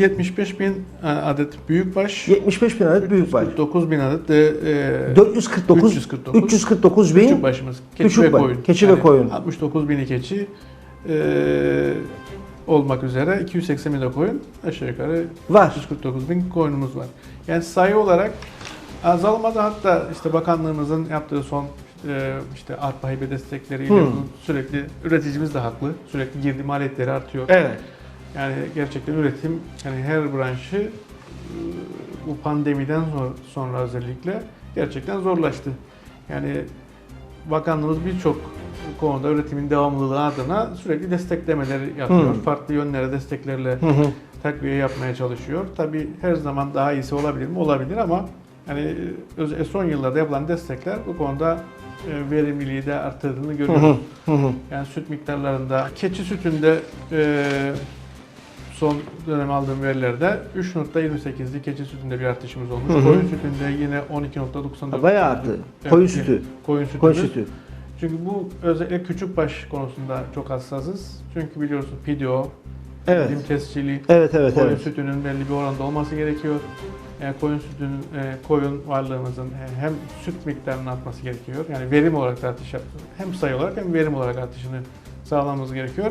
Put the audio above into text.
75 bin adet büyükbaş, 75 bin adet büyükbaş. 49 bin adet de e, 449 349 349 bin küçük başımız. Keçi küçük ve koyun. keçi ve koyun. 69 bini keçi e, olmak üzere 280 bin de koyun aşağı yukarı var. 149 bin koyunumuz var. Yani sayı olarak azalmadı hatta işte bakanlığımızın yaptığı son e, işte arpa hibe destekleriyle Hmm. sürekli üreticimiz de haklı. Sürekli girdi maliyetleri artıyor. Evet. Yani gerçekten üretim yani her branşı e, bu pandemiden sonra, özellikle gerçekten zorlaştı. Yani bakanlığımız birçok konuda üretimin devamlılığı adına sürekli desteklemeleri yapıyor. Hmm. Farklı yönlere desteklerle hı. takviye yapmaya çalışıyor. Tabii her zaman daha iyisi olabilir mi? Olabilir ama yani öz- son yıllarda yapılan destekler bu konuda e, verimliliği de arttırdığını görüyoruz. hı. Hı hı. Yani süt miktarlarında, keçi sütünde e, son dönem aldığım verilerde 3.28'lik keçi sütünde bir artışımız olmuş. Hı hı. Koyun sütünde yine 12.94. Bayağı arttı. Evet, Koyun sütü. Koyun sütü. Koyun sütü. Çünkü bu özellikle küçük baş konusunda çok hassasız. Çünkü biliyorsun PDO, Evet. dim tescili, Evet evet koyun evet. sütünün belli bir oranda olması gerekiyor. Yani koyun sütünün, e, koyun varlığımızın e, hem süt miktarının artması gerekiyor. Yani verim olarak da artış yap- hem sayı olarak hem verim olarak artışını sağlamamız gerekiyor.